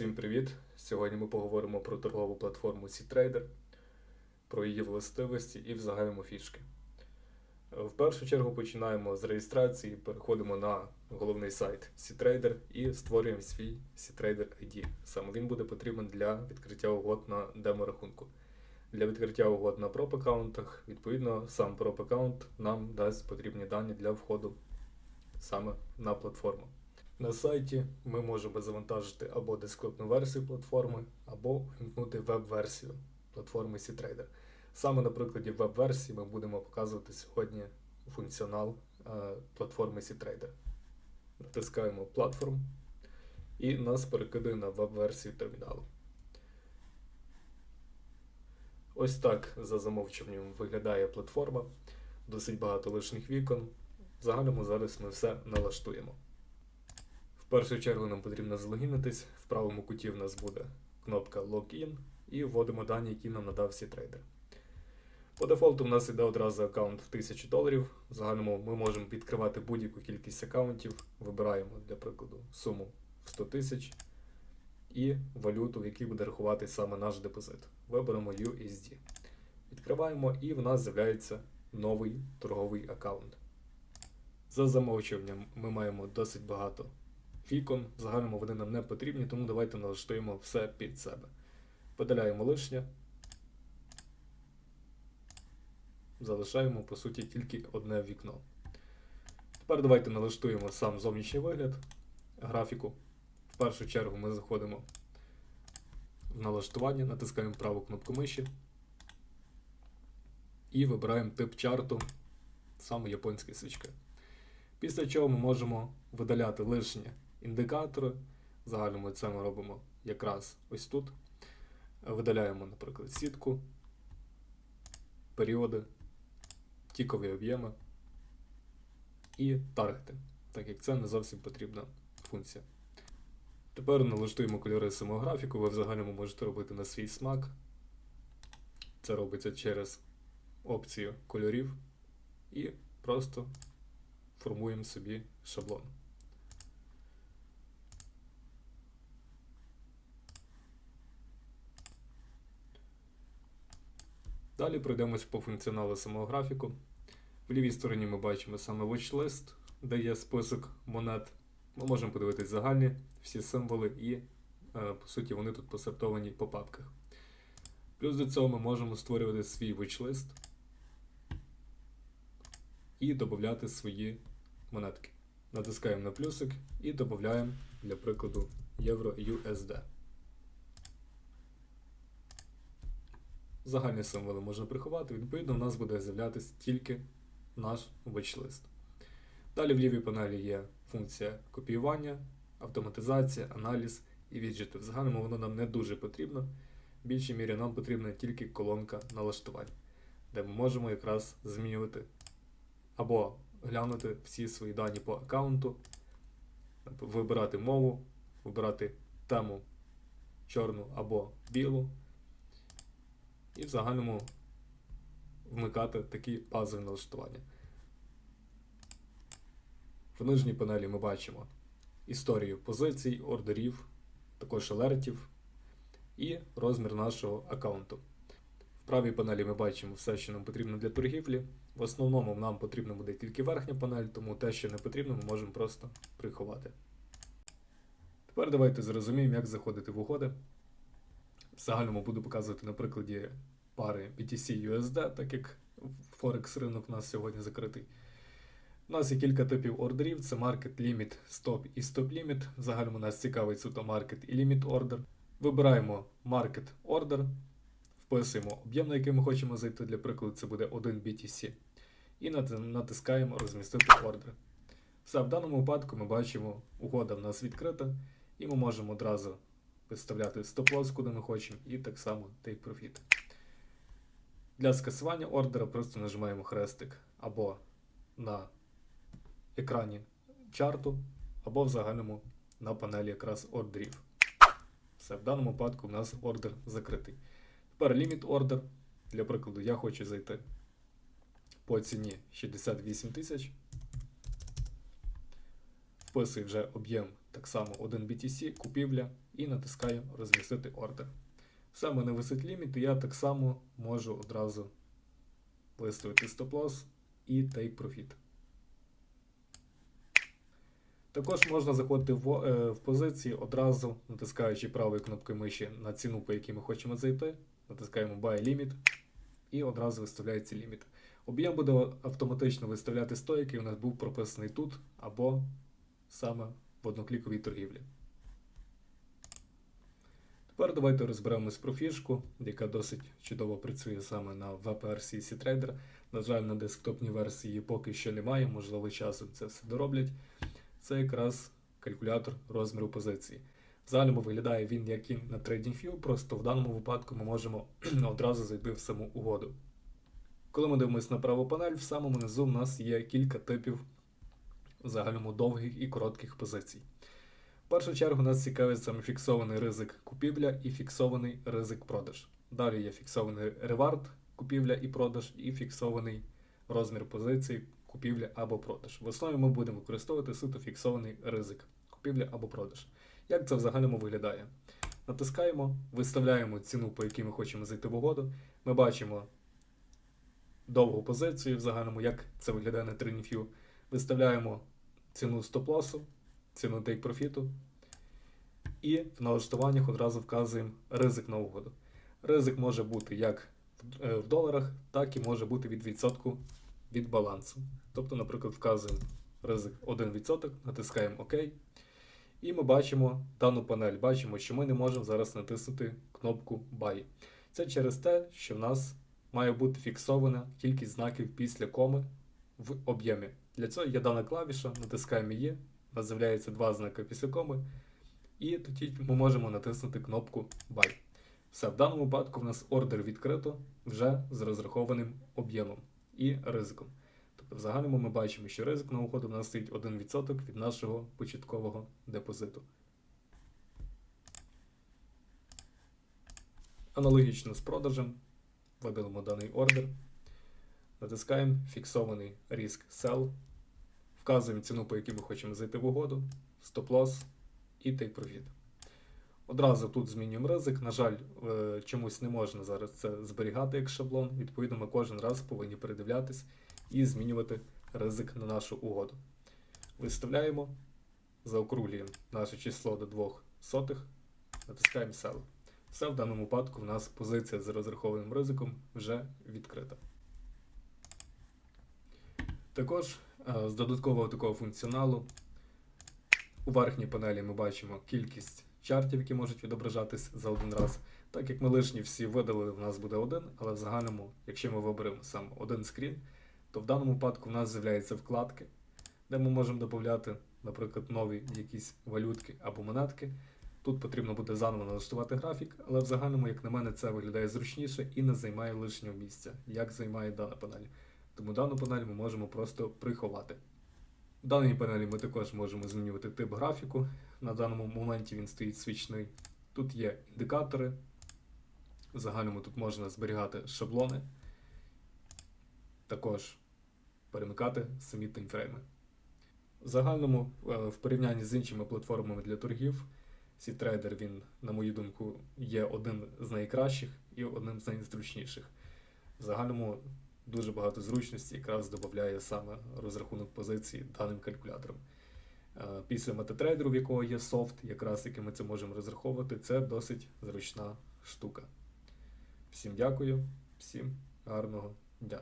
Всім привіт! Сьогодні ми поговоримо про торгову платформу CTrader, про її властивості і в загальному фішки. В першу чергу починаємо з реєстрації, переходимо на головний сайт CTrader і створюємо свій CTrader ID. Саме він буде потрібен для відкриття угод на демо-рахунку. Для відкриття угод на проб-аккаунтах, відповідно, сам проб-аккаунт нам дасть потрібні дані для входу саме на платформу. На сайті ми можемо завантажити або десктопну версію платформи, або вімкнути веб-версію платформи CTrader. Саме на прикладі веб-версії ми будемо показувати сьогодні функціонал е, платформи CTrader. Натискаємо платформ і нас перекидає на веб-версію терміналу. Ось так за замовчуванням виглядає платформа. Досить багато лишніх вікон. В загальному зараз ми все налаштуємо. Першу чергу нам потрібно залогінитись. В правому куті в нас буде кнопка Login і вводимо дані, які нам надав CTrader. По дефолту в нас йде одразу аккаунт в 1000 доларів. В загальному ми можемо відкривати будь-яку кількість аккаунтів. Вибираємо, для прикладу, суму в 100 тисяч і валюту, в якій буде рахувати саме наш депозит. Виберемо USD. Відкриваємо і в нас з'являється новий торговий аккаунт. За замовчуванням ми маємо досить багато вікон. В загальному вони нам не потрібні, тому давайте налаштуємо все під себе. Видаляємо лишнє. Залишаємо, по суті, тільки одне вікно. Тепер давайте налаштуємо сам зовнішній вигляд графіку. В першу чергу ми заходимо в налаштування, натискаємо праву кнопку миші і вибираємо тип чарту, саме японські свічки. Після чого ми можемо видаляти лишні індикатори. В загальному це ми робимо якраз ось тут. Видаляємо, наприклад, сітку, періоди, тікові об'єми і таргети, так як це не зовсім потрібна функція. Тепер налаштуємо кольори самого графіку, ви в загальному можете робити на свій смак. Це робиться через опцію кольорів і просто формуємо собі шаблон. Далі пройдемось по функціоналу самого графіку. В лівій стороні ми бачимо саме watchlist, де є список монет. Ми можемо подивитись загальні всі символи і, е, по суті, вони тут посортовані по папках. Плюс до цього ми можемо створювати свій watchlist і додати свої монетки. Натискаємо на плюсик і додаємо, для прикладу, євро USD. Загальні символи можна приховати, відповідно, у нас буде з'являтися тільки наш watchlist. Далі в лівій панелі є функція копіювання, автоматизація, аналіз і віджити. В загальному воно нам не дуже потрібно. В більшій мірі нам потрібна тільки колонка налаштувань, де ми можемо якраз змінювати або глянути всі свої дані по аккаунту, вибирати мову, вибирати тему чорну або білу, і в загальному вмикати такі базові налаштування. В нижній панелі ми бачимо історію позицій, ордерів, також алертів і розмір нашого аккаунту. В правій панелі ми бачимо все, що нам потрібно для торгівлі. В основному нам потрібна буде тільки верхня панель, тому те, що не потрібно, ми можемо просто приховати. Тепер давайте зрозуміємо, як заходити в угоди. Загальному буду показувати на прикладі пари BTC USD, так як Форекс ринок у нас сьогодні закритий. У нас є кілька типів ордерів: це Market Limit, Stop і Limit. В загальному нас цікавить суто Market і Limit Order. Вибираємо Market Order, вписуємо об'єм, на який ми хочемо зайти. Для прикладу, це буде 1 BTC. І натискаємо розмістити ордер. Все, в даному випадку ми бачимо, угода в нас відкрита, і ми можемо одразу підставляти стоп-лосс, куди ми хочемо, і так само take profit. Для скасування ордера просто нажимаємо хрестик або на екрані чарту, або в загальному на панелі якраз ордерів. Все, в даному випадку у нас ордер закритий. Тепер ліміт ордер. Для прикладу, я хочу зайти по ціні 68 тисяч. Вписую вже об'єм так само 1 BTC, купівля і натискаю розмістити ордер. Все, в висить ліміт, і я так само можу одразу виставити стоп-лосс і take profit. Також можна заходити в, е, в позиції одразу, натискаючи правою кнопкою миші на ціну, по якій ми хочемо зайти. Натискаємо Buy Limit і одразу виставляється ліміт. Об'єм буде автоматично виставляти той, який у нас був прописаний тут, або саме в однокліковій торгівлі. Тепер давайте розберемось про фішку, яка досить чудово працює саме на веб-версії CTrader. На жаль, на десктопній версії поки що немає, можливо, часом це все дороблять. Це якраз калькулятор розміру позиції. Загальному виглядає він як і на TradingView, просто в даному випадку ми можемо одразу зайти в саму угоду. Коли ми дивимося на праву панель, в самому низу в нас є кілька типів загальному довгих і коротких позицій. Першу чергу нас цікавить саме фіксований ризик купівля і фіксований ризик продаж. Далі є фіксований ревард, купівля і продаж, і фіксований розмір позицій, купівля або продаж. В основі ми будемо використовувати суто фіксований ризик купівля або продаж. Як це в загальному виглядає? Натискаємо, виставляємо ціну, по якій ми хочемо зайти в угоду. Ми бачимо довгу позицію в загальному, як це виглядає на TradingView. Виставляємо ціну стоп-лосу, ціну take профіту. І в налаштуваннях одразу вказуємо ризик на угоду. Ризик може бути як е, в доларах, так і може бути від відсотку від балансу. Тобто, наприклад, вказуємо ризик 1%, натискаємо ОК. І ми бачимо дану панель. Бачимо, що ми не можемо зараз натиснути кнопку Buy. Це через те, що в нас має бути фіксована кількість знаків після коми в об'ємі. Для цього є дана клавіша, натискаємо її, у нас з'являється два знаки після коми, і тоді ми можемо натиснути кнопку Buy. Все, в даному випадку в нас ордер відкрито вже з розрахованим об'ємом і ризиком. Тобто, в загальному ми бачимо, що ризик на уходу у нас стоїть 1% від нашого початкового депозиту. Аналогічно з продажем видалимо даний ордер, натискаємо фіксований риск Sell, вказуємо ціну, по якій ми хочемо зайти в угоду, стоп-лосс і take profit. Одразу тут змінюємо ризик. На жаль, е, чомусь не можна зараз це зберігати як шаблон. Відповідно, ми кожен раз повинні передивлятись і змінювати ризик на нашу угоду. Виставляємо, заокруглюємо наше число до 2 сотих, натискаємо Sell. Все в даному випадку в нас позиція з розрахованим ризиком вже відкрита. Також з додаткового такого функціоналу у верхній панелі ми бачимо кількість чартів, які можуть відображатись за один раз. Так як ми лишні всі видалили, в нас буде один, але в загальному, якщо ми виберемо саме один скрін, то в даному випадку в нас з'являються вкладки, де ми можемо додати, наприклад, нові якісь валютки або монетки. Тут потрібно буде заново налаштувати графік, але в загальному, як на мене, це виглядає зручніше і не займає лишнього місця, як займає дана панель. Тому дану панель ми можемо просто приховати. В даній панелі ми також можемо змінювати тип графіку. На даному моменті він стоїть свічний. Тут є індикатори. В загальному тут можна зберігати шаблони, також перемикати самі таймфрейми. В загальному, е, в порівнянні з іншими платформами для торгів, CTrader, він, на мою думку, є один з найкращих і одним з найзручніших. В загальному дуже багато зручності якраз додає саме розрахунок позиції даним калькулятором. Е, після метатрейдеру, в якого є софт, якраз який ми це можемо розраховувати, це досить зручна штука. Всім дякую, всім гарного дня.